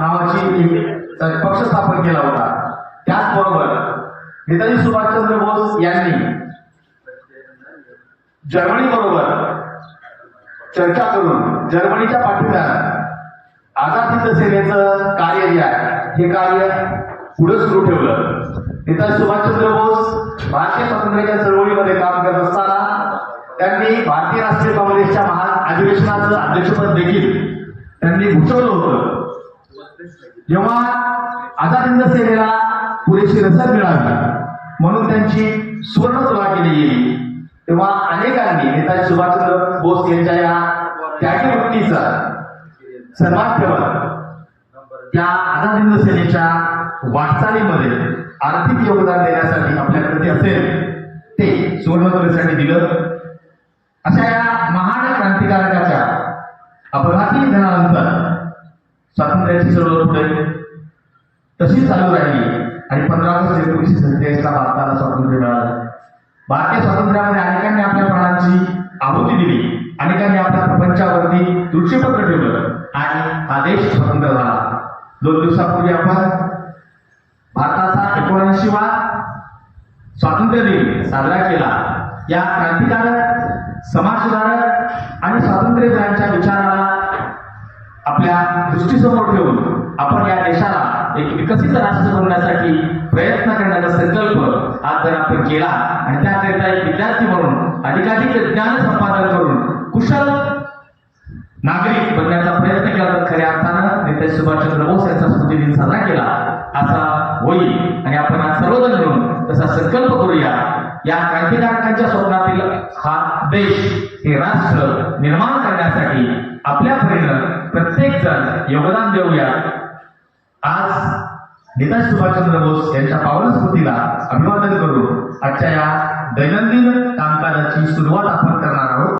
नावाची पक्ष स्थापन केला होता. त्याचबरोबर नेताजी सुभाषचंद्र बोस यांनी जर्मनी बरोबर चर्चा करून जर्मनीच्या पाठिंब्यानं आझाद हिंद सेनेचं कार्य जे आहे हे कार्य पुढे सुरू ठेवलं. नेताजी सुभाषचंद्र बोस भारतीय स्वातंत्र्याच्या चळवळीमध्ये काम करत असताना त्यांनी भारतीय राष्ट्रीय काँग्रेसच्या महान अधिवेशनाचं अध्यक्षपद देखील त्यांनी भूषवलं होतं. जेव्हा आझाद हिंद सेनेला पुरेशी रसद मिळावी. म्हणून त्यांची सुवर्ण तुला केली गेली. तेव्हा अनेकांनी नेताजी सुभाषचंद्र बोस यांच्या या त्यागी वृत्तीचा सन्मान ठेवत त्या आझाद हिंद सेनेच्या वाटचालीमध्ये आर्थिक योगदान देण्यासाठी आपल्याकडे जे असेल ते सुवर्णसभेसाठी दिलं. अशा या महान क्रांतिकारकाच्या अपघाती निधनानंतर स्वातंत्र्याची चळवळ पुढे तशी चालू राहिली? आणि पंधरा ऑगस्ट एकोणीसशे सत्तेचाळीसला भारताला स्वातंत्र्य मिळालं. भारतीय स्वातंत्र्यामध्ये अनेकांनी आपल्या प्राणांची आहुती दिली. अनेकांनी आपल्या प्रपंचावरती दृष्टीपत्र ठेवलं. आणि हा देश स्वतंत्र झाला. दोन दिवसापूर्वी आपण भारताचा एकोणऐंशीवा स्वातंत्र्य दिन साजरा केला. या क्रांतिकारक समाजसुधारक आणि स्वातंत्र्य विचाराला आपल्या दृष्टीसमोर ठेवून आपण या देशात एक विकसित राष्ट्र बनवण्यासाठी प्रयत्न करण्याचा संकल्प आज जर आपण केला आणि त्याकरिता एक विद्यार्थी म्हणून अधिकाधिक ज्ञान संपादन करून कुशल नागरिक बनण्याचा प्रयत्न केला तर खऱ्या अर्थानं नेते सुभाषचंद्र बोस यांचा स्मृती दिन साजरा केला. असा होईल. आणि आपण आज सर्वजण मिळून तसा संकल्प करूया. या क्रांतिकारकांच्या स्वप्नातील हा देश हे राष्ट्र निर्माण करण्यासाठी आपल्या परीनं प्रत्येक जण योगदान देऊया. आज नेताजी सुभाषचंद्र बोस यांच्या पावनस्मृतीला अभिवादन करून आजच्या या दैनंदिन कामकाजाची सुरुवात आपण करणार आहोत.